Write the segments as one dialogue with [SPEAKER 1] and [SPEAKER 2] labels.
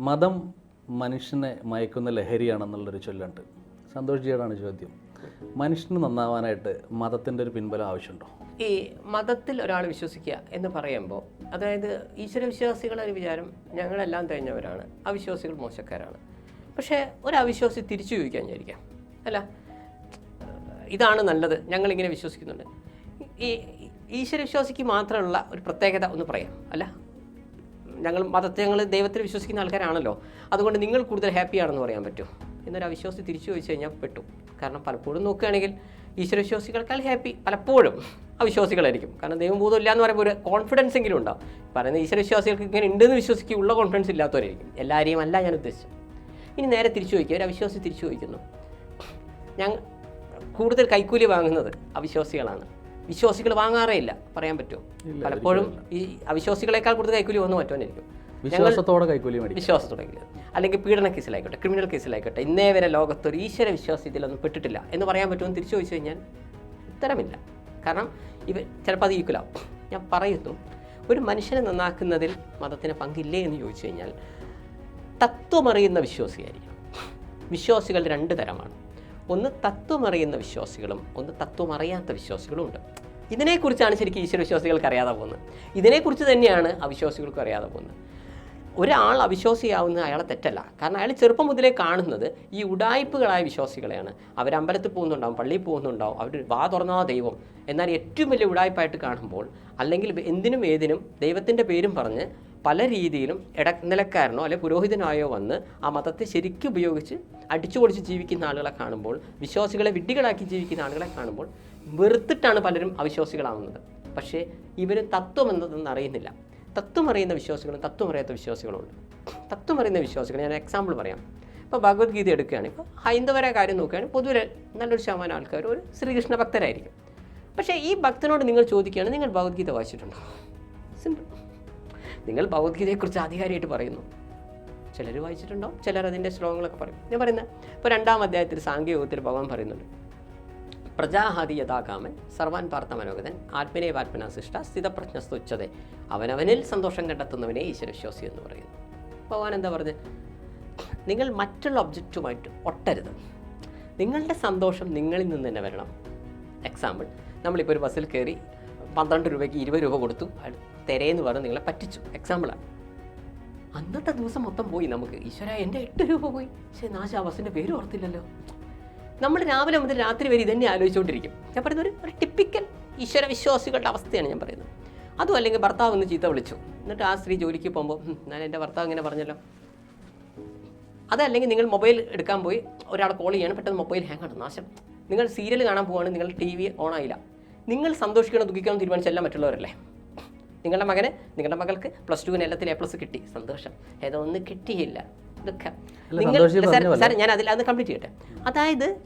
[SPEAKER 1] മതം മനുഷ്യനെ മയക്കുന്ന ലഹരിയാണെന്നുള്ളൊരു ചൊല്ലുണ്ട്. സന്തോഷ് ജിയോടാണ് ചോദ്യം. മനുഷ്യന് നന്നാവാനായിട്ട് മതത്തിന്റെ ഒരു പിൻബലം ആവശ്യമുണ്ടോ?
[SPEAKER 2] ഈ മതത്തിൽ ഒരാൾ വിശ്വസിക്കുക എന്ന് പറയുമ്പോൾ അതായത് ഈശ്വര വിശ്വാസികളുടെ ഒരു വിചാരം ഞങ്ങളെല്ലാം തികഞ്ഞവരാണ്. അവിശ്വാസികൾ മോശക്കാരാണ്. പക്ഷേ ഒരു അവിശ്വാസി തിരിച്ചു ചോദിക്കാൻ വിചാരിക്കാം. അല്ല ഇതാണ് നല്ലത് ഞങ്ങളിങ്ങനെ വിശ്വസിക്കുന്നുണ്ട്. ഈ ഈശ്വരവിശ്വാസിക്ക് മാത്രമുള്ള ഒരു പ്രത്യേകത ഒന്ന് പറയാം. അല്ല ഞങ്ങൾ മതത്തെ ഞങ്ങൾ ദൈവത്തിൽ വിശ്വസിക്കുന്ന ആൾക്കാരാണല്ലോ. അതുകൊണ്ട് നിങ്ങൾ കൂടുതൽ ഹാപ്പിയാണെന്ന് പറയാൻ പറ്റും. എന്നൊരു അവിശ്വാസി തിരിച്ചു ചോദിച്ചു കഴിഞ്ഞാൽ പെട്ടു. കാരണം പലപ്പോഴും നോക്കുകയാണെങ്കിൽ ഈശ്വരവിശ്വാസികൾക്കാൾ ഹാപ്പി പലപ്പോഴും അവിശ്വാസികളായിരിക്കും. കാരണം ദൈവബോധം ഇല്ല എന്ന് പറയുമ്പോൾ ഒരു കോൺഫിഡൻസ് എങ്കിലും ഉണ്ടാവും. പറയുന്ന ഈശ്വരവിശ്വാസികൾക്ക് ഇങ്ങനെ ഉണ്ടെന്ന് വിശ്വസിക്കുക ഉള്ള കോൺഫിഡൻസ് ഇല്ലാത്തവരായിരിക്കും. എല്ലാവരെയും അല്ല ഞാൻ ഉദ്ദേശിച്ചത്. ഇനി നേരെ തിരിച്ചു ചോദിക്കുക. ഒരു അവിശ്വാസി തിരിച്ചു ചോദിക്കുന്നു. ഞാൻ കൂടുതൽ കൈക്കൂലി വാങ്ങുന്നത് അവിശ്വാസികളാണ്. വിശ്വാസികൾ വാങ്ങാറേ ഇല്ല പറയാൻ പറ്റുമോ? പലപ്പോഴും ഈ അവിശ്വാസികളെക്കാൾ കൂടുതൽ കൈക്കൂലി വന്നു പറ്റുമെന്നിരിക്കും
[SPEAKER 1] വിശ്വാസത്തോടെ കൈക്കൂലി മേടിക്കും.
[SPEAKER 2] വിശ്വാസത്തുടെങ്കിൽ അല്ലെങ്കിൽ പീഡന കേസിലായിക്കോട്ടെ ക്രിമിനൽ കേസിലായിക്കോട്ടെ ഇന്നേ വരെ ലോകത്ത് ഒരു ഈശ്വര വിശ്വാസം ഇതിലൊന്നും പെട്ടിട്ടില്ല. എന്ന് പറയാൻ പറ്റുമെന്ന് തിരിച്ചു ചോദിച്ചു കഴിഞ്ഞാൽ ഉത്തരമില്ല. കാരണം ഇവ ചിലപ്പോൾ അത് ഈക്വലാവും ഞാൻ പറയുന്നു ഒരു മനുഷ്യനെ നന്നാക്കുന്നതിൽ മതത്തിന് പങ്കില്ലേ എന്ന് ചോദിച്ചു കഴിഞ്ഞാൽ തത്വമറിയുന്ന വിശ്വാസിയായിരിക്കും വിശ്വാസികൾ രണ്ട് തരമാണ്. ഒന്ന് തത്വമറിയുന്ന വിശ്വാസികളും ഒന്ന് തത്വമറിയാത്ത വിശ്വാസികളും ഉണ്ട്. ഇതിനെക്കുറിച്ചാണ് ശരിക്കും ഈശ്വര വിശ്വാസികൾക്ക് അറിയാതെ പോകുന്നത്. ഇതിനെക്കുറിച്ച് തന്നെയാണ് അവിശ്വാസികൾക്കും അറിയാതെ പോകുന്നത്. ഒരാൾ അവിശ്വാസിയാവുന്ന അയാളെ തെറ്റല്ല. കാരണം അയാൾ ചെറുപ്പം മുതലേ കാണുന്നത് ഈ ഉടായ്പകളായ വിശ്വാസികളെയാണ്. അവർ അമ്പലത്തിൽ പോകുന്നുണ്ടാവും പള്ളിയിൽ പോകുന്നുണ്ടാവും അവർ വാ തുറന്നാ ദൈവം. എന്നാൽ ഏറ്റവും വലിയ ഉടായ്പായിട്ട് കാണുമ്പോൾ അല്ലെങ്കിൽ എന്തിനും ഏതിനും ദൈവത്തിന്റെ പേരും പറഞ്ഞ് പല രീതിയിലും ഇടനിലക്കാരനോ അല്ലെങ്കിൽ പുരോഹിതനായോ വന്ന് ആ മതത്തെ ശരിക്കും ഉപയോഗിച്ച് അടിച്ചുപൊളിച്ച് ജീവിക്കുന്ന ആളുകളെ കാണുമ്പോൾ വിശ്വാസികളെ വിഡ്ഢികളാക്കി ജീവിക്കുന്ന ആളുകളെ കാണുമ്പോൾ വെറുത്തിട്ടാണ് പലരും അവിശ്വാസികളാവുന്നത്. പക്ഷേ ഇവർ തത്വം എന്നതൊന്നും അറിയുന്നില്ല. തത്വം അറിയുന്ന വിശ്വാസികളും തത്വം അറിയാത്ത വിശ്വാസികളുണ്ട് തത്വം അറിയുന്ന വിശ്വാസികൾ ഞാൻ എക്സാമ്പിൾ പറയാം. ഇപ്പോൾ ഭഗവത്ഗീത എടുക്കുകയാണ്. ഇപ്പോൾ ഹൈന്ദവരെ കാര്യം നോക്കുകയാണെങ്കിൽ പൊതുവെ നല്ലൊരു ശതമാനം ആൾക്കാർ ഒരു ശ്രീകൃഷ്ണ ഭക്തരായിരിക്കും. പക്ഷേ ഈ ഭക്തനോട് നിങ്ങൾ ചോദിക്കുകയാണ് നിങ്ങൾ ഭഗവത്ഗീത വായിച്ചിട്ടുണ്ടോ? സിമ്പിൾ നിങ്ങൾ ഭഗവത്ഗീതയെക്കുറിച്ച് അധികാരിയായിട്ട് പറയുന്നു. ചിലർ വായിച്ചിട്ടുണ്ടോ? ചിലർ അതിന്റെ ശ്ലോകങ്ങളൊക്കെ പറയും. ഞാൻ പറയുന്നത് ഇപ്പോൾ രണ്ടാം അധ്യായത്തിൽ സാങ്കേയോഗത്തിൽ ഭഗവാൻ പറയുന്നുണ്ട്. പ്രജാഹാതി യഥാകാമൻ സർവാൻ പാർത്ഥ മനോഗതൻ ആത്മനെ സൃഷ്ട സ്ഥിതപ്രജ്ഞസ്തുച്ഛതെ അവനവനിൽ സന്തോഷം കണ്ടെത്തുന്നവനെ ഈശ്വരവിശ്വാസി എന്ന് പറയുന്നു. ഭഗവാൻ എന്താ പറഞ്ഞത് നിങ്ങൾ മറ്റുള്ള ഒബ്ജക്റ്റുമായിട്ട് ഒട്ടരുത്. നിങ്ങളുടെ സന്തോഷം നിങ്ങളിൽ നിന്ന് തന്നെ വരണം. എക്സാമ്പിൾ നമ്മളിപ്പോൾ ഒരു ബസ്സിൽ കയറി പന്ത്രണ്ട് രൂപയ്ക്ക് ഇരുപത് രൂപ കൊടുത്തു. തെരയെന്ന് പറഞ്ഞ് നിങ്ങളെ പറ്റിച്ചു. എക്സാമ്പിളാണ് അന്നത്തെ ദിവസം മൊത്തം പോയി നമുക്ക്. ഈശ്വര എന്റെ എട്ട് രൂപ പോയി. പക്ഷേ നാശ. ആ ബസ്സിന്റെ പേര് ഓർത്തില്ലല്ലോ. നമ്മൾ രാവിലെ മുതൽ രാത്രി വരെ ഇതന്നെ ആലോചിച്ചുകൊണ്ടിരിക്കും. ഞാൻ പറയുന്നത് ഒരു ഒരു ടിപ്പിക്കൽ ഈശ്വര വിശ്വാസികളുടെ അവസ്ഥയാണ് ഞാൻ പറയുന്നത്. അതും അല്ലെങ്കിൽ ഭർത്താവ് ഒന്ന് ചീത്ത വിളിച്ചു. എന്നിട്ട് ആ സ്ത്രീ ജോലിക്ക് പോകുമ്പോൾ ഞാൻ എന്റെ ഭർത്താവ് ഇങ്ങനെ പറഞ്ഞല്ലോ. അതല്ലെങ്കിൽ നിങ്ങൾ മൊബൈൽ എടുക്കാൻ പോയി ഒരാൾ കോൾ ചെയ്യാണ് പെട്ടെന്ന് മൊബൈൽ ഹാങ് ആണ്. നാശം. നിങ്ങൾ സീരിയൽ കാണാൻ പോവാണ് നിങ്ങൾ ടി വി ഓൺ ആയില്ല. നിങ്ങൾ സന്തോഷിക്കണം ദുഃഖിക്കണം തീരുമാനിച്ചെല്ലാം മറ്റുള്ളവരല്ലേ? നിങ്ങളുടെ മകന് നിങ്ങളുടെ മകൾക്ക് പ്ലസ് ടുവിന് എല്ലാത്തിൽ എ പ്ലസ് കിട്ടി. സന്തോഷം. ഏതോ ഒന്ന് കിട്ടിയില്ല. ദുഃഖം നിങ്ങൾ സാർ ഞാൻ അതിൽ അത് കംപ്ലീറ്റ് ചെയ്യട്ടെ. അതായത്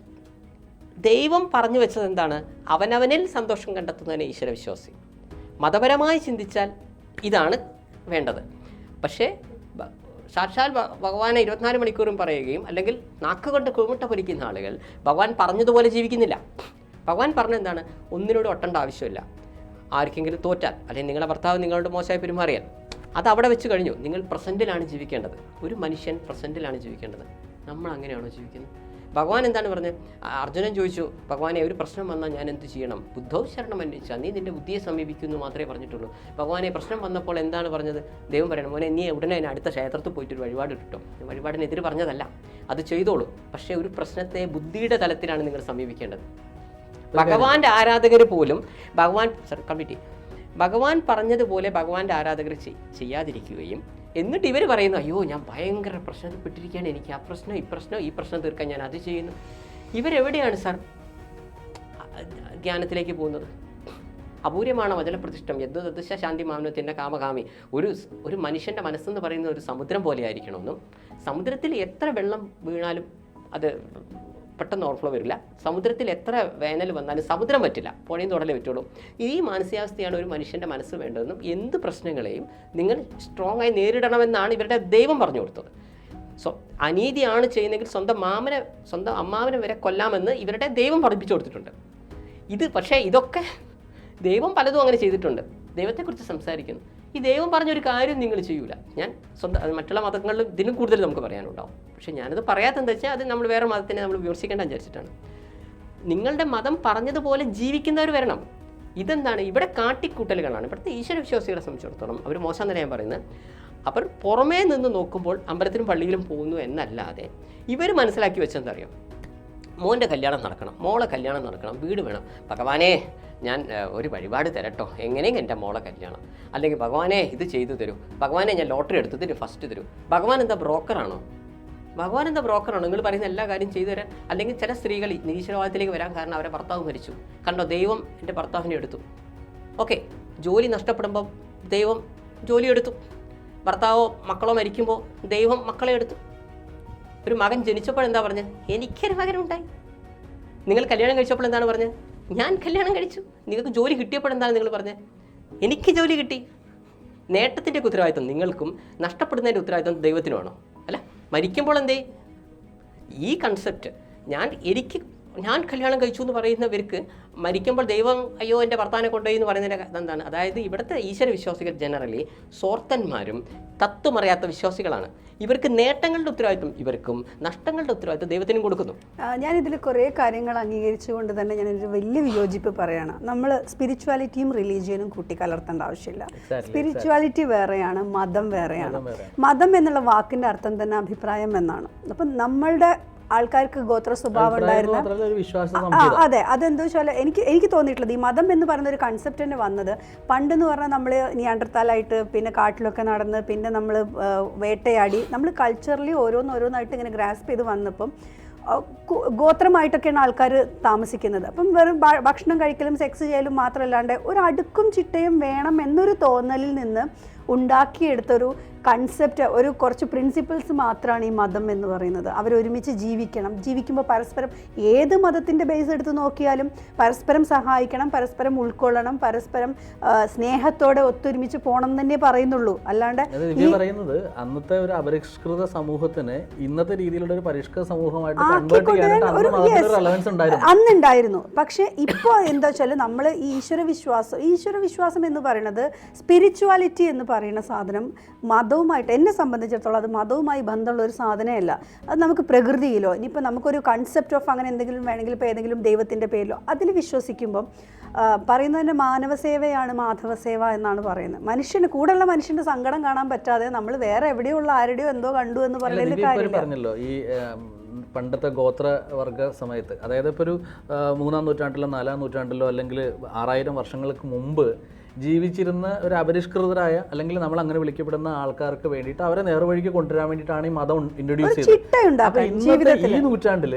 [SPEAKER 2] ദൈവം പറഞ്ഞു വെച്ചത് എന്താണ്? അവനവനിൽ സന്തോഷം കണ്ടെത്തുന്നതിന് ഈശ്വര വിശ്വാസി. മതപരമായി ചിന്തിച്ചാൽ ഇതാണ് വേണ്ടത്. പക്ഷേ സാക്ഷാൽ ഭഗവാനെ ഇരുപത്തിനാല് മണിക്കൂറും പറയുകയും അല്ലെങ്കിൽ നാക്ക് കൊണ്ട് കുമിട്ട പൊരിക്കുന്ന ആളുകൾ ഭഗവാൻ പറഞ്ഞതുപോലെ ജീവിക്കുന്നില്ല. ഭഗവാൻ പറഞ്ഞ എന്താണ്? ഒന്നിനോട് ഒട്ടേണ്ട ആവശ്യമില്ല. ആർക്കെങ്കിലും തോറ്റാൽ അല്ലെങ്കിൽ നിങ്ങളുടെ ഭർത്താവ് നിങ്ങളോട് മോശമായി പെരുമാറിയാൽ അത് അവിടെ വെച്ച് കഴിഞ്ഞു. നിങ്ങൾ പ്രസന്റിലാണ് ജീവിക്കേണ്ടത്. ഒരു മനുഷ്യൻ പ്രസന്റിലാണ് ജീവിക്കേണ്ടത്. നമ്മൾ അങ്ങനെയാണോ ജീവിക്കുന്നത്? ഭഗവാൻ എന്താണ് പറഞ്ഞത് അർജുനൻ ചോദിച്ചു ഭഗവാനെ ഒരു പ്രശ്നം വന്നാൽ ഞാൻ എന്ത് ചെയ്യണം? ബുദ്ധോ ശരണം അന്വേഷിച്ചാൽ നീ നിന്റെ ബുദ്ധിയെ സമീപിക്കുന്നു മാത്രമേ പറഞ്ഞിട്ടുള്ളൂ. ഭഗവാനെ പ്രശ്നം വന്നപ്പോൾ എന്താണ് പറഞ്ഞത്? ദൈവം പറയണം മോനെ നീ ഉടനെ അതിന് അടുത്ത ക്ഷേത്രത്തിൽ പോയിട്ട് ഒരു വഴിപാട് കിട്ടും വഴിപാടിനെതിരെ പറഞ്ഞതല്ല. അത് ചെയ്തോളൂ. പക്ഷേ ഒരു പ്രശ്നത്തെ ബുദ്ധിയുടെ തലത്തിലാണ് നിങ്ങൾ സമീപിക്കേണ്ടത്. ഭഗവാന്റെ ആരാധകർ പോലും ഭഗവാൻ കമ്മിറ്റി. ഭഗവാൻ പറഞ്ഞതുപോലെ ഭഗവാന്റെ ആരാധകർ ചെയ്യാതിരിക്കുകയും എന്നിട്ട് ഇവർ പറയുന്നു അയ്യോ ഞാൻ ഭയങ്കര പ്രശ്നത്തിൽപ്പെട്ടിരിക്കുകയാണ്. എനിക്ക് ആ പ്രശ്നം ഈ പ്രശ്നം ഈ പ്രശ്നം തീർക്കാൻ ഞാൻ അത് ചെയ്യുന്നു. ഇവരെവിടെയാണ് സാർ ധ്യാനത്തിലേക്ക് പോകുന്നത്? അപൂര്യമാണ് വചനപ്രതിഷ്ഠം? യദ്ദുദശ ശാന്തി മാമനത്തിന്റെ കാമകാമി. ഒരു ഒരു മനുഷ്യന്റെ മനസ്സെന്ന് പറയുന്ന ഒരു സമുദ്രം പോലെ ആയിരിക്കണമെന്നും സമുദ്രത്തിൽ എത്ര വെള്ളം വീണാലും അത് പെട്ടെന്ന് ഓവർഫ്ലോ വരില്ല. സമുദ്രത്തിൽ എത്ര വേനൽ വന്നാലും സമുദ്രം പറ്റില്ല. പുഴയും തുടലേ പറ്റുള്ളൂ. ഈ മാനസികാവസ്ഥയാണ് ഒരു മനുഷ്യന്റെ മനസ്സ് വേണ്ടതെന്നും എന്ത് പ്രശ്നങ്ങളെയും നിങ്ങൾ സ്ട്രോങ് ആയി നേരിടണമെന്നാണ് ഇവരുടെ ദൈവം പറഞ്ഞു കൊടുത്തത്. സോ അനീതിയാണ് ചെയ്യുന്നതെങ്കിൽ സ്വന്തം മാമനെ സ്വന്തം അമ്മാവനെ വരെ കൊല്ലാമെന്ന് ഇവരുടെ ദൈവം പഠിപ്പിച്ചു കൊടുത്തിട്ടുണ്ട്. ഇത് പക്ഷേ ഇതൊക്കെ ദൈവം പലതും അങ്ങനെ ചെയ്തിട്ടുണ്ട്. ദൈവത്തെക്കുറിച്ച് സംസാരിക്കുന്നു. ഈ ദൈവം പറഞ്ഞൊരു കാര്യം നിങ്ങൾ ചെയ്യൂല. ഞാൻ സ്വന്തം മറ്റുള്ള മതങ്ങളിലും ഇതിനും കൂടുതൽ നമുക്ക് പറയാനുണ്ടാവും. പക്ഷെ ഞാനത് പറയാത്തതെന്ന് വെച്ചാൽ അത് നമ്മൾ വേറെ മതത്തിനെ നമ്മൾ വിമർശിക്കേണ്ട വിചാരിച്ചിട്ടാണ്. നിങ്ങളുടെ മതം പറഞ്ഞതുപോലെ ജീവിക്കുന്നവർ വരണം. ഇതെന്താണ്? ഇവിടെ കാട്ടിക്കൂട്ടലുകളാണ്. ഇവിടുത്തെ ഈശ്വരവിശ്വാസികളെ സംബന്ധിച്ചിടത്തോളം അവർ മോശം തന്നെ ഞാൻ പറയുന്നത് അവർ പുറമേ നിന്ന് നോക്കുമ്പോൾ അമ്പലത്തിലും പള്ളിയിലും പോകുന്നു എന്നല്ലാതെ ഇവർ മനസ്സിലാക്കി വെച്ചെന്താ അറിയാം? മോന്റെ കല്യാണം നടക്കണം മോളെ കല്യാണം നടക്കണം വീട് വേണം. ഭഗവാനെ ഞാൻ ഒരു വഴിപാട് തരട്ടോ. എങ്ങനെയും എന്റെ മോളെ കല്യാണം. അല്ലെങ്കിൽ ഭഗവാനെ ഇത് ചെയ്തു തരൂ. ഭഗവാനെ ഞാൻ ലോട്ടറി എടുത്ത് തരും ഫസ്റ്റ് തരൂ. ഭഗവാൻ എന്താ ബ്രോക്കറാണോ? ഭഗവാൻ എന്താ ബ്രോക്കറാണ്? നിങ്ങൾ പറയുന്ന എല്ലാ കാര്യം ചെയ്തു തരാൻ അല്ലെങ്കിൽ ചില സ്ത്രീകൾ നിരീശ്വരവാദത്തിലേക്ക് വരാൻ കാരണം അവരെ ഭർത്താവ് മരിച്ചു. കണ്ടോ? ദൈവം എന്റെ ഭർത്താവിനെ എടുത്തു. ഓക്കെ ജോലി നഷ്ടപ്പെടുമ്പോൾ ദൈവം ജോലി എടുത്തു. ഭർത്താവോ മക്കളോ മരിക്കുമ്പോൾ ദൈവം മക്കളെ എടുത്തു. ഒരു മകൻ ജനിച്ചപ്പോൾ എന്താ പറഞ്ഞത് എനിക്കൊരു മകനുണ്ടായി. നിങ്ങൾ കല്യാണം കഴിച്ചപ്പോൾ എന്താണ് പറഞ്ഞത് ഞാൻ കല്യാണം കഴിച്ചു. നിങ്ങൾക്ക് ജോലി കിട്ടിയപ്പോൾ എന്താണ് നിങ്ങൾ പറഞ്ഞത് എനിക്ക് ജോലി കിട്ടി. നേട്ടത്തിന്റെ ഉത്തരവാദിത്വം നിങ്ങൾക്കും നഷ്ടപ്പെടുന്നതിന്റെ ഉത്തരവാദിത്വം ദൈവത്തിനുമാണോ? മരിക്കുമ്പോൾ എന്തേ? ഈ കൺസെപ്റ്റ് ഞാൻ എനിക്ക് ഞാൻ കല്യാണം കഴിച്ചു എന്ന് പറയുന്നവർക്ക് മരിക്കുമ്പോൾ ദൈവം അയ്യോ എന്റെ ഭർത്താവിനെ കൊണ്ടുപോയി എന്ന് പറയുന്നതിന്റെ എന്താണ് അതായത് ഇവിടുത്തെ ഈശ്വര വിശ്വാസികൾ ജനറലി സോർത്തന്മാരും തത്വമറിയാത്ത വിശ്വാസികളാണ്. ഇവർക്ക് നേട്ടങ്ങളുടെ ഉത്തരവാദിത്വം ഇവർക്കും നഷ്ടങ്ങളുടെ ഉത്തരവാദിത്വം ദൈവത്തിനും കൊടുക്കുന്നു.
[SPEAKER 3] ഞാൻ ഞാനിതിൽ കുറേ കാര്യങ്ങൾ അംഗീകരിച്ചുകൊണ്ട് തന്നെ ഞാനൊരു വലിയ വിയോജിപ്പ് പറയാണ്. നമ്മൾ സ്പിരിച്വാലിറ്റിയും റിലീജിയനും കൂട്ടി കലർത്തേണ്ട ആവശ്യമില്ല. സ്പിരിച്വാലിറ്റി വേറെയാണ് മതം വേറെയാണ്. മതം എന്നുള്ള വാക്കിന്റെ അർത്ഥം തന്നെ അഭിപ്രായം എന്നാണ്. അപ്പം നമ്മളുടെ ആൾക്കാർക്ക് ഗോത്ര സ്വഭാവം ഉണ്ടായിരുന്ന അതെ. അതെന്താ വെച്ചാൽ എനിക്ക് എനിക്ക് തോന്നിയിട്ടുള്ളത് ഈ മതം എന്ന് പറയുന്ന ഒരു കൺസെപ്റ്റ് തന്നെ വന്നത്. പണ്ടെന്ന് പറഞ്ഞാൽ നമ്മൾ നിയാണ്ടർത്താലായിട്ട് പിന്നെ കാട്ടിലൊക്കെ നടന്ന് പിന്നെ നമ്മൾ വേട്ടയാടി. നമ്മൾ കൾച്ചറലി ഓരോന്നോരോന്നായിട്ട് ഇങ്ങനെ ഗ്രാസ്പ് ചെയ്ത് വന്നപ്പം ഗോത്രമായിട്ടൊക്കെയാണ് ആൾക്കാർ താമസിക്കുന്നത്. അപ്പം വെറും ഭക്ഷണം കഴിക്കലും സെക്സ് ചെയ്യലും മാത്രമല്ലാണ്ട് ഒരു അടുക്കും ചിട്ടയും വേണം എന്നൊരു തോന്നലിൽ നിന്ന് ഉണ്ടാക്കിയെടുത്തൊരു കൺസെപ്റ്റ് ഒരു കുറച്ച് പ്രിൻസിപ്പിൾസ് മാത്രമാണ് ഈ മതം എന്ന് പറയുന്നത്. അവരൊരുമിച്ച് ജീവിക്കണം. ജീവിക്കുമ്പോൾ പരസ്പരം ഏത് മതത്തിന്റെ ബേസ് എടുത്ത് നോക്കിയാലും പരസ്പരം സഹായിക്കണം പരസ്പരം ഉൾക്കൊള്ളണം പരസ്പരം സ്നേഹത്തോടെ ഒത്തൊരുമിച്ച് പോകണം എന്ന് തന്നെ പറയുന്നുള്ളൂ. അല്ലാണ്ട്
[SPEAKER 1] പറയുന്നത് അന്നത്തെ ഒരു അപരിഷ്കൃത സമൂഹത്തിന് ഇന്നത്തെ രീതിയിലുള്ള ഒരു പരിഷ്കൃത സമൂഹമായിട്ട്
[SPEAKER 3] അന്നുണ്ടായിരുന്നു. പക്ഷേ ഇപ്പോൾ എന്താ വെച്ചാൽ നമ്മൾ ഈശ്വര വിശ്വാസം ഈശ്വര വിശ്വാസം എന്ന് പറയുന്നത് സ്പിരിച്വാലിറ്റി എന്ന് പറയുന്ന സാധനം മതവുമായിട്ട് എന്നെ സംബന്ധിച്ചിടത്തോളം അത് മതവുമായി ബന്ധമുള്ള ഒരു സാധനമല്ല. അത് നമുക്ക് പ്രകൃതിയിലോ ഇനിയിപ്പോൾ നമുക്കൊരു കൺസെപ്റ്റ് ഓഫ് അങ്ങനെ എന്തെങ്കിലും വേണമെങ്കിൽ ഇപ്പോൾ ഏതെങ്കിലും ദൈവത്തിന്റെ പേരിലോ അതിൽ വിശ്വസിക്കുമ്പം ആ, പറയുന്നത് തന്നെ മാനവസേവയാണ് മാധവസേവ എന്നാണ് പറയുന്നത്. മനുഷ്യന് കൂടെയുള്ള മനുഷ്യന്റെ സങ്കടം കാണാൻ പറ്റാതെ നമ്മൾ വേറെ എവിടെയോ ഉള്ള ആരുടെയോ എന്തോ കണ്ടു എന്ന് പറയുന്നതിൽ കാര്യമില്ല.
[SPEAKER 1] ഈ പണ്ടത്തെ ഗോത്രവർഗ സമയത്ത് അതായത് ഇപ്പോൾ ഒരു മൂന്നാം നൂറ്റാണ്ടിലോ നാലാം നൂറ്റാണ്ടിലോ അല്ലെങ്കിൽ ആറായിരം വർഷങ്ങൾക്ക് മുമ്പ് ജീവിച്ചിരുന്ന ഒരു അപരിഷ്കൃതരായ അല്ലെങ്കിൽ നമ്മൾ അങ്ങനെ വിളിക്കപ്പെടുന്ന ആൾക്കാർക്ക് വേണ്ടിയിട്ട് അവരെ നേർവഴിക്ക് കൊണ്ടുവരാൻ വേണ്ടിയിട്ടാണ് ഈ മതം ഇൻട്രൊഡ്യൂസ് ചെയ്തത്. അപ്പൊ
[SPEAKER 3] ചിട്ടയുണ്ടാക്കാൻ
[SPEAKER 1] ഇന്നത്തെ ഈ നൂറ്റാണ്ടിൽ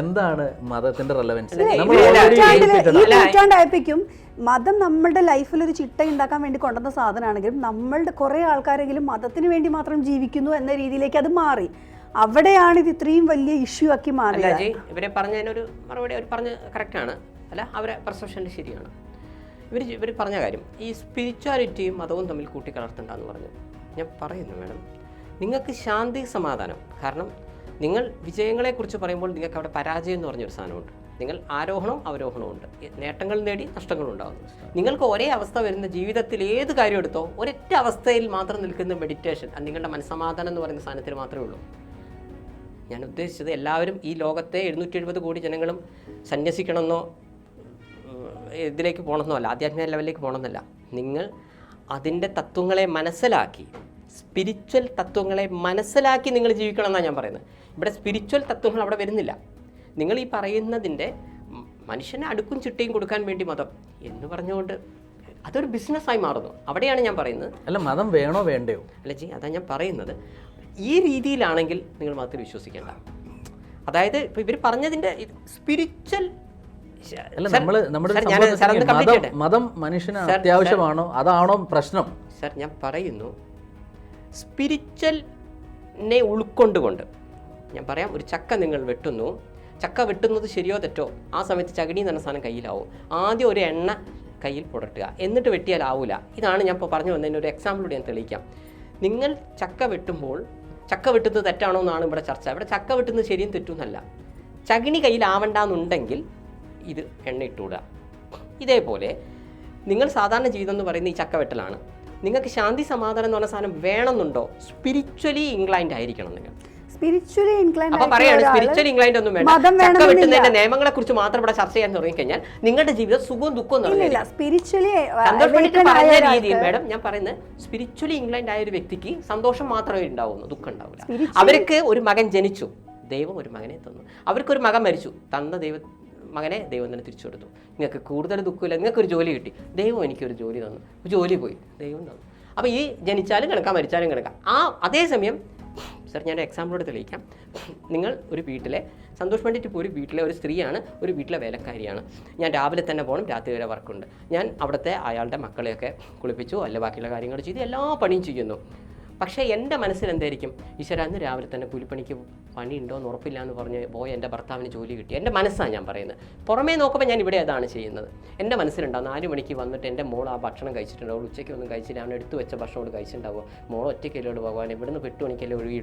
[SPEAKER 1] എന്താണ് മതത്തിന്റെ റെലവൻസ് ആണ്.
[SPEAKER 3] നൂറ്റാണ്ടായപ്പോഴേക്കും മതം നമ്മളുടെ ലൈഫിൽ ഒരു ചിട്ട ഉണ്ടാക്കാൻ വേണ്ടി കൊണ്ടുവന്ന സാധനമാണെങ്കിലും നമ്മളുടെ കുറേ ആൾക്കാരെങ്കിലും മതത്തിന് വേണ്ടി മാത്രം ജീവിക്കുന്നു എന്ന രീതിയിലേക്ക് അത് മാറി. അവിടെയാണ് ഇത് ഇത്രയും വലിയ ഇഷ്യൂ ആക്കി മാറിയത്.
[SPEAKER 2] ഇവരെ പറഞ്ഞതിനൊരു മറുപടി അവർ പറഞ്ഞ കറക്റ്റാണ് അല്ല അവരെ പെർസെപ്ഷൻ ശരിയാണ്. ഇവർ ഇവർ പറഞ്ഞ കാര്യം ഈ സ്പിരിച്വാലിറ്റിയും മതവും തമ്മിൽ കൂട്ടിക്കലർത്തണ്ടെന്ന് പറഞ്ഞു. ഞാൻ പറയുന്നു മാഡം നിങ്ങൾക്ക് ശാന്തി സമാധാനം. കാരണം നിങ്ങൾ വിജയങ്ങളെക്കുറിച്ച് പറയുമ്പോൾ നിങ്ങൾക്ക് അവിടെ പരാജയം എന്ന് പറഞ്ഞൊരു സാധനമുണ്ട്. നിങ്ങൾ ആരോഹണവും അവരോഹണവും ഉണ്ട്. നേട്ടങ്ങൾ നേടി നഷ്ടങ്ങളും ഉണ്ടാകുന്നു. നിങ്ങൾക്ക് ഒരേ അവസ്ഥ വരുന്ന ജീവിതത്തിൽ ഏത് കാര്യം എടുത്തോ ഒരൊറ്റ അവസ്ഥയിൽ മാത്രം നിൽക്കുന്ന മെഡിറ്റേഷൻ അത് നിങ്ങളുടെ മനസ്സമാധാനം എന്ന് പറയുന്ന സാധനത്തിൽ മാത്രമേ ഉള്ളൂ. ഞാൻ ഉദ്ദേശിച്ചത് എല്ലാവരും ഈ ലോകത്തെ എഴുന്നൂറ്റി എഴുപത് കോടി ജനങ്ങളും സന്യസിക്കണമെന്നോ ഇതിലേക്ക് പോകണമെന്നല്ല ആധ്യാത്മിക ലെവലിലേക്ക് പോകണമെന്നല്ല നിങ്ങൾ അതിന്റെ തത്വങ്ങളെ മനസ്സിലാക്കി സ്പിരിച്വൽ തത്വങ്ങളെ മനസ്സിലാക്കി നിങ്ങൾ ജീവിക്കണം എന്നാണ് ഞാൻ പറയുന്നത്. ഇവിടെ സ്പിരിച്വൽ തത്വങ്ങൾ അവിടെ വരുന്നില്ല. നിങ്ങൾ ഈ പറയുന്നതിന്റെ മനുഷ്യനെ അടുക്കും ചിട്ടയും കൊടുക്കാൻ വേണ്ടി മതം എന്ന് പറഞ്ഞുകൊണ്ട് അതൊരു ബിസിനസ്സായി മാറുന്നു. അവിടെയാണ് ഞാൻ പറയുന്നത്.
[SPEAKER 1] അല്ല മതം വേണോ വേണ്ടയോ?
[SPEAKER 2] അല്ല ജി അതാണ് ഞാൻ പറയുന്നത്. ഈ രീതിയിലാണെങ്കിൽ നിങ്ങൾ മതത്തിൽ വിശ്വസിക്കേണ്ട. അതായത് ഇപ്പോൾ ഇവർ പറഞ്ഞതിന്റെ സ്പിരിച്വൽ
[SPEAKER 1] അല്ല നമ്മൾ നമ്മുടെ മതം മനുഷ്യന് അത്യാവശ്യമാണോ? അതാണോ പ്രശ്നം?
[SPEAKER 2] സർ ഞാൻ പറയുന്നു. സ്പിരിച്വലിനെ ഉൾക്കൊണ്ടുകൊണ്ട് ഞാൻ പറയാം ഒരു ചക്ക നിങ്ങൾ വെട്ടുന്നു. ചക്ക വെട്ടുന്നത് ശരിയോ തെറ്റോ? ആ സമയത്ത് ചകിടി എന്ന സാധനം കയ്യിലാവും. ആദ്യം ഒരു എണ്ണ കയ്യിൽ പുടട്ടുക. എന്നിട്ട് വെട്ടിയാൽ ആവൂല. ഇതാണ് ഞാൻ ഇപ്പോൾ പറഞ്ഞു വന്നതിന് ഒരു എക്സാമ്പിളൂടെ ഞാൻ തെളിയിക്കാം. നിങ്ങൾ ചക്ക വെട്ടുമ്പോൾ ചക്ക വെട്ടുന്നത് തെറ്റാണോ എന്നാണ് ഇവിടെ ചർച്ച. ഇവിടെ ചക്ക വെട്ടുന്നത് ശരിയും തെറ്റും എന്നല്ല. ചകിണി കയ്യിലാവണ്ടെന്നുണ്ടെങ്കിൽ ഇത് എണ്ണ ഇട്ടുകൂടുക ഇതേപോലെ നിങ്ങൾ സാധാരണ ജീവിതം എന്ന് പറയുന്ന ഈ ചക്കവെട്ടലാണ്. നിങ്ങൾക്ക് ശാന്തി സമാധാനം എന്ന് പറഞ്ഞ സാധനം വേണമെന്നുണ്ടോ? സ്പിരിച്വലി ഇൻക്ലൈൻഡ് ആയിരിക്കണം നിങ്ങൾ.
[SPEAKER 3] സ്പിരിച്വലി
[SPEAKER 2] അപ്പൊ പറയാണ് സ്പിരിച്വലി ഇൻക്ലൈൻഡ് ഒന്നും വേണ്ട. ചക്ക വെട്ടുന്നതിന്റെ നിയമങ്ങളെ കുറിച്ച് മാത്രം ഇവിടെ ചർച്ച ചെയ്യാൻ തുടങ്ങിക്കഴിഞ്ഞാൽ നിങ്ങളുടെ ജീവിതം സുഖവും ദുഃഖവും
[SPEAKER 3] ഇല്ല സ്പിരിച്വലി
[SPEAKER 2] പറഞ്ഞ രീതിയിൽ മാഡം ഞാൻ പറയുന്നത് സ്പിരിച്വലി ഇൻക്ലൈൻഡ് ആയ ഒരു വ്യക്തിക്ക് സന്തോഷം മാത്രമേ ഉണ്ടാവുന്നു ദുഃഖം ഉണ്ടാവില്ല. അവർക്ക് ഒരു മകൻ ജനിച്ചു ദൈവം ഒരു മകനെ തന്നു. അവർക്ക് ഒരു മകൻ മരിച്ചു തന്ന ദൈവ മകനെ ദൈവം തന്നെ തിരിച്ചു കൊടുത്തു. നിങ്ങൾക്ക് കൂടുതൽ ദുഃഖമില്ല. നിങ്ങൾക്ക് ഒരു ജോലി കിട്ടി. ദൈവം എനിക്കൊരു ജോലി തന്നു. ജോലി പോയി. ദൈവം തന്നു. അപ്പോൾ ഈ ജനിച്ചാലും കിടക്കാം മരിച്ചാലും കിടക്കാം. ആ അതേസമയം സർ ഞാൻ എക്സാമ്പിളോട് തെളിയിക്കാം. നിങ്ങൾ ഒരു വീട്ടിലെ സന്തോഷ് പണ്ഡിറ്റ് ഇപ്പോൾ ഒരു വീട്ടിലെ ഒരു സ്ത്രീയാണ് ഒരു വീട്ടിലെ വേലക്കാരിയാണ്. ഞാൻ രാവിലെ തന്നെ പോകണം രാത്രി വരെ വർക്കുണ്ട് ഞാൻ അവിടുത്തെ അയാളുടെ മക്കളെയൊക്കെ കുളിപ്പിച്ചു അല്ല ബാക്കിയുള്ള കാര്യങ്ങൾ ചെയ്ത് എല്ലാ പണിയും ചെയ്യുന്നു. പക്ഷേ എന്റെ മനസ്സിൽ എന്തായിരിക്കും ഈശ്വര അന്ന് രാവിലെ തന്നെ കൂലിപ്പണിക്ക് പണിയുണ്ടോ എന്ന് ഉറപ്പില്ല എന്ന് പറഞ്ഞ് പോയ എന്റെ ഭർത്താവിന് ജോലി കിട്ടി. എന്റെ മനസ്സാണ് ഞാൻ പറയുന്നത്. പുറമേ നോക്കുമ്പോൾ ഞാൻ ഇവിടെ അതാണ് ചെയ്യുന്നത്. എന്റെ മനസ്സിലുണ്ടാവും നാല് മണിക്ക് വന്നിട്ട് എന്റെ മോൾ ആ ഭക്ഷണം കഴിച്ചിട്ടുണ്ടാവും ഉച്ചയ്ക്ക് ഒന്നും കഴിച്ചില്ല. അവൻ എടുത്തു വെച്ച ഭക്ഷണം കൊണ്ട് കഴിച്ചിട്ടുണ്ടാവുക. മോൾ ഒറ്റയ്ക്കല്ലോട് ഭഗവാൻ ഇവിടുന്ന് പെട്ടു മണിക്കല്ലേ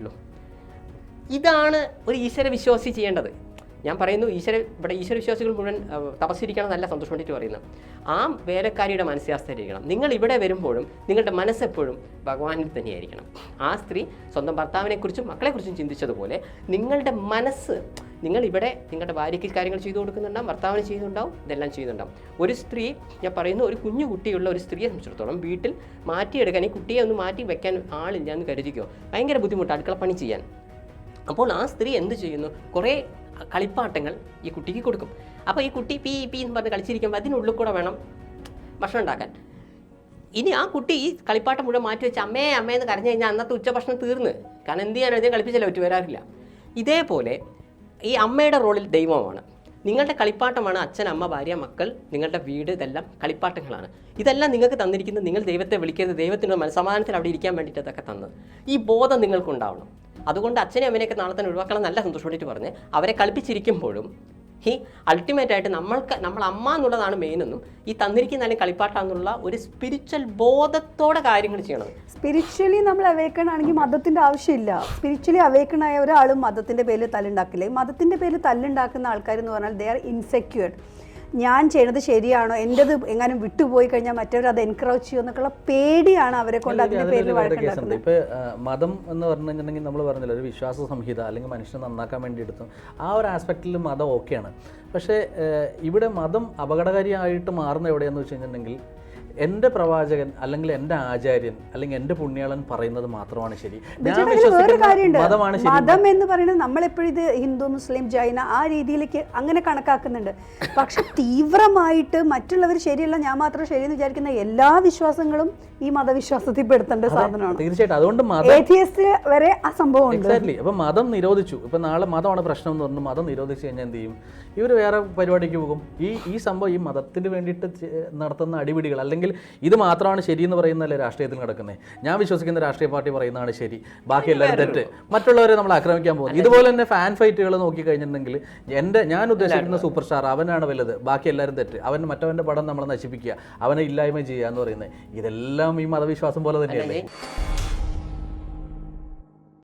[SPEAKER 2] ഇതാണ് ഒരു ഈശ്വര വിശ്വാസി ചെയ്യേണ്ടത്. ഞാൻ പറയുന്നു ഈശ്വര ഇവിടെ ഈശ്വര വിശ്വാസികൾ മുഴുവൻ തപസ്സിരിക്കണം എന്നല്ല സന്തോഷം വേണ്ടിയിട്ട് പറയുന്നത്. ആ വേലക്കാരിയുടെ മാനസികാവസ്ഥയിലിരിക്കണം നിങ്ങൾ ഇവിടെ വരുമ്പോഴും നിങ്ങളുടെ മനസ്സെപ്പോഴും ഭഗവാനിൽ തന്നെയായിരിക്കണം. ആ സ്ത്രീ സ്വന്തം ഭർത്താവിനെക്കുറിച്ചും മക്കളെക്കുറിച്ചും ചിന്തിച്ചതുപോലെ നിങ്ങളുടെ മനസ്സ് നിങ്ങൾ ഇവിടെ നിങ്ങളുടെ ഭാര്യയ്ക്ക് കാര്യങ്ങൾ ചെയ്തു കൊടുക്കുന്നുണ്ടാവും ഭർത്താവിന് ചെയ്യുന്നുണ്ടാവും ഇതെല്ലാം ചെയ്യുന്നുണ്ടാവും. ഒരു സ്ത്രീ ഞാൻ പറയുന്നു ഒരു കുഞ്ഞു കുട്ടിയുള്ള ഒരു സ്ത്രീയെ സംബന്ധിച്ചിടത്തോളം വീട്ടിൽ മാറ്റിയെടുക്കാൻ ഈ കുട്ടിയെ ഒന്ന് മാറ്റി വെക്കാൻ ആളില്ല എന്ന് കരുതിക്കോ? ഭയങ്കര ബുദ്ധിമുട്ട് അടുക്കള പണി ചെയ്യാൻ. അപ്പോൾ ആ സ്ത്രീ എന്ത് ചെയ്യുന്നു? കുറേ കളിപ്പാട്ടങ്ങൾ ഈ കുട്ടിക്ക് കൊടുക്കും. അപ്പോൾ ഈ കുട്ടി പി പി എന്ന് പറഞ്ഞ് കളിച്ചിരിക്കുമ്പോൾ അതിനുള്ളിൽ കൂടെ വേണം ഭക്ഷണം ഉണ്ടാക്കാൻ. ഇനി ആ കുട്ടി ഈ കളിപ്പാട്ടം മുഴുവൻ മാറ്റി വെച്ച് അമ്മേ അമ്മേ എന്ന് കരഞ്ഞു കഴിഞ്ഞാൽ അന്നത്തെ ഉച്ചഭക്ഷണം തീർന്ന്. കാരണം എന്ത് ചെയ്യാനോ? ഇതിനെ കളിപ്പിച്ചല്ലോ പറ്റു? വരാറില്ല. ഇതേപോലെ ഈ അമ്മയുടെ റോളിൽ ദൈവമാണ് നിങ്ങളുടെ കളിപ്പാട്ടമാണ് അച്ഛൻ അമ്മ ഭാര്യ മക്കൾ നിങ്ങളുടെ വീട് ഇതെല്ലാം കളിപ്പാട്ടങ്ങളാണ്. ഇതെല്ലാം നിങ്ങൾക്ക് തന്നിരിക്കുന്നത് നിങ്ങൾ ദൈവത്തെ വിളിക്കരുത് ദൈവത്തിന്റെ മനസമാധാനത്തിൽ അവിടെ ഇരിക്കാൻ വേണ്ടിയിട്ട് അതൊക്കെ തന്നത്. ഈ ബോധം നിങ്ങൾക്കുണ്ടാവണം. അതുകൊണ്ട് അച്ഛനെയും അമ്മനെയൊക്കെ നാളെ തന്നെ ഒഴിവാക്കണം. നല്ല സന്തോഷമായിട്ട് പറഞ്ഞ് അവരെ കളിപ്പിച്ചിരിക്കുമ്പോഴും ഈ അൾട്ടിമേറ്റ് ആയിട്ട് നമ്മൾക്ക് നമ്മൾ അമ്മ എന്നുള്ളതാണ് മെയിൻ എന്നും ഈ തന്നിരിക്കുന്ന അല്ലെങ്കിൽ കളിപ്പാട്ടാന്നുള്ള ഒരു സ്പിരിച്വൽ ബോധത്തോടെ കാര്യങ്ങൾ ചെയ്യണം.
[SPEAKER 3] സ്പിരിച്വലി നമ്മൾ അവേക്കൺ ആണെങ്കിൽ മതത്തിന്റെ ആവശ്യമില്ല. സ്പിരിച്വലി അവേക്കൺ ആയ ഒരാളും മതത്തിന്റെ പേരിൽ തല്ലുണ്ടാക്കില്ല. മതത്തിന്റെ പേരിൽ തല്ലുണ്ടാക്കുന്ന ആൾക്കാർ എന്ന് പറഞ്ഞാൽ ദേ ആർ ഇൻസെക്യൂർഡ് ഞാൻ ചെയ്യുന്നത് ശരിയാണോ? എന്റെത് എങ്ങാനും വിട്ടുപോയി കഴിഞ്ഞാൽ മറ്റവർ അത് എൻക്രോച്ച് ചെയ്യും എന്നൊക്കെയുള്ള പേടിയാണ് അവരെ കൊണ്ട് അതിന്റെ പേരിൽ
[SPEAKER 1] ഇപ്പോൾ
[SPEAKER 3] വഴക്കുണ്ടാക്കുന്നത്.
[SPEAKER 1] മതം എന്ന് പറഞ്ഞു കഴിഞ്ഞിട്ടുണ്ടെങ്കിൽ നമ്മൾ പറഞ്ഞില്ല ഒരു വിശ്വാസ സംഹിത അല്ലെങ്കിൽ മനുഷ്യനെ നന്നാക്കാൻ വേണ്ടി എടുത്തു. ആ ഒരു ആസ്പെക്റ്റിൽ മതം ഓക്കെയാണ് പക്ഷേ ഇവിടെ മതം അപകടകാരിയായിട്ട് മാറുന്ന എവിടെയാണെന്ന് വെച്ച് കഴിഞ്ഞിട്ടുണ്ടെങ്കിൽ എന്റെ പ്രവാചകൻ അല്ലെങ്കിൽ എന്റെ ആചാര്യൻ അല്ലെങ്കിൽ എന്റെ പുണ്യാളൻ പറയുന്നത് മാത്രമാണ് ശരി. ഞാൻ വിശ്വസിക്കുന്ന മതമാണ് ശരി.
[SPEAKER 3] മതം എന്ന് പറയുന്നത് നമ്മളെപ്പോഴും ഇത് ഹിന്ദു മുസ്ലിം ജൈന ആ രീതിയിലേക്ക് അങ്ങനെ കണക്കാക്കുന്നുണ്ട്. പക്ഷെ തീവ്രമായിട്ട് മറ്റുള്ളവർ ശരിയല്ല ഞാൻ മാത്രം ശരിയെന്ന് വിചാരിക്കുന്ന എല്ലാ വിശ്വാസങ്ങളും ഈ മതവിശ്വാസത്തിൽ പെടുത്തേണ്ട സാധനമാണ്.
[SPEAKER 1] തീർച്ചയായിട്ടും. അതുകൊണ്ട്
[SPEAKER 3] വരെ ആ സംഭവം
[SPEAKER 1] എക്സാക്ട്ലി അപ്പൊ മതം നിരോധിച്ചു. ഇപ്പൊ നാളെ മതമാണ് പ്രശ്നം എന്ന് പറഞ്ഞു മതം നിരോധിച്ചു കഴിഞ്ഞാൽ എന്ത് ചെയ്യും? ഇവർ വേറെ പരിപാടിക്ക് പോകും. ഈ ഈ സംഭവം ഈ മതത്തിന് വേണ്ടിയിട്ട് നടത്തുന്ന അടിപിടികൾ അല്ലെങ്കിൽ ഇത് മാത്രമാണ് ശരി എന്ന് പറയുന്നതല്ലേ രാഷ്ട്രീയത്തിൽ നടക്കുന്നത്? ഞാൻ വിശ്വസിക്കുന്ന രാഷ്ട്രീയ പാർട്ടി പറയുന്നതാണ് ശരി. ബാക്കി എല്ലാവരും തെറ്റ്. മറ്റുള്ളവരെ നമ്മൾ ആക്രമിക്കാൻ പോകുന്നത് ഇതുപോലെ തന്നെ ഫാൻ ഫൈറ്റുകൾ നോക്കി കഴിഞ്ഞിട്ടുണ്ടെങ്കിൽ എന്റെ ഞാൻ ഉദ്ദേശിക്കുന്ന സൂപ്പർ സ്റ്റാർ അവനാണ് വലുത്. ബാക്കി എല്ലാവരും തെറ്റ്. അവൻ മറ്റവന്റെ പടം നമ്മൾ നശിപ്പിക്കുക. അവനെ ഇല്ലായ്മ ചെയ്യുക എന്ന് പറയുന്നത്. ഇതെല്ലാം ഈ മതവിശ്വാസം പോലെ തന്നെയല്ലേ?
[SPEAKER 2] അല്ലെങ്കിൽ